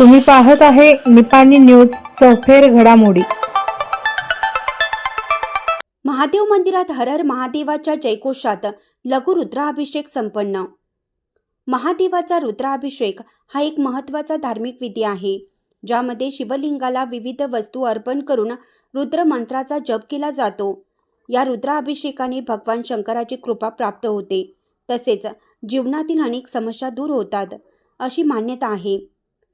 तुम्ही पाहत आहे निपाणी न्यूज सफेर घडामोडी. महादेव मंदिरात हरहर महादेवाच्या जयकोषात लघु रुद्राभिषेक संपन्न. महादेवाचा रुद्राभिषेक हा एक महत्त्वाचा धार्मिक विधी आहे ज्यामध्ये शिवलिंगाला विविध वस्तू अर्पण करून रुद्र मंत्राचा जप केला जातो. या रुद्राभिषेकाने भगवान शंकराची कृपा प्राप्त होते तसेच जीवनातील अनेक समस्या दूर होतात अशी मान्यता आहे.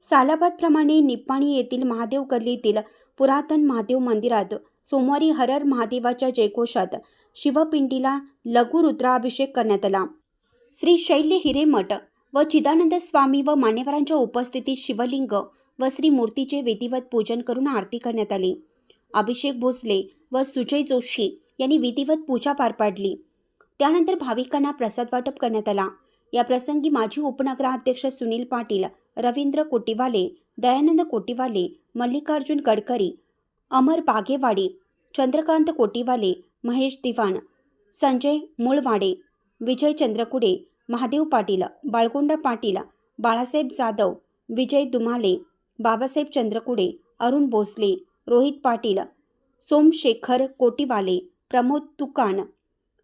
सालाबादप्रमाणे निप्पाणी येथील महादेव गल्लीतील पुरातन महादेव मंदिरात सोमवारी हरर महादेवाच्या जयघोषात शिवपिंडीला लघु रुद्राभिषेक करण्यात आला. श्री शैल्य हिरेमठ व चिदानंद स्वामी व मान्यवरांच्या उपस्थितीत शिवलिंग व श्री मूर्तीचे विधिवत पूजन करून आरती करण्यात आली. अभिषेक भोसले व सुजय जोशी यांनी विधिवत पूजा पार पाडली. त्यानंतर भाविकांना प्रसाद वाटप करण्यात आला. या प्रसंगी माजी उपनगराध्यक्ष सुनील पाटील रवींद्र कोटीवाले दयानंद कोटीवाले मल्लिकार्जुन गडकरी अमर बागेवाडी चंद्रकांत कोटीवाले महेश दिवाण संजय मुळवाडे विजय चंद्रकुडे महादेव पाटील बाळगोंडा पाटील बाळासाहेब जाधव विजय दुमाले बाबासाहेब चंद्रकुडे अरुण भोसले रोहित पाटील सोमशेखर कोटीवाले प्रमोद तुकान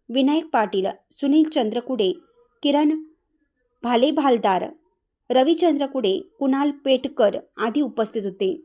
विनायक पाटील सुनील चंद्रकुडे किरण भाले भालदार रविचंद्र कुडे कुणाल पेटकर आदी उपस्थित होते.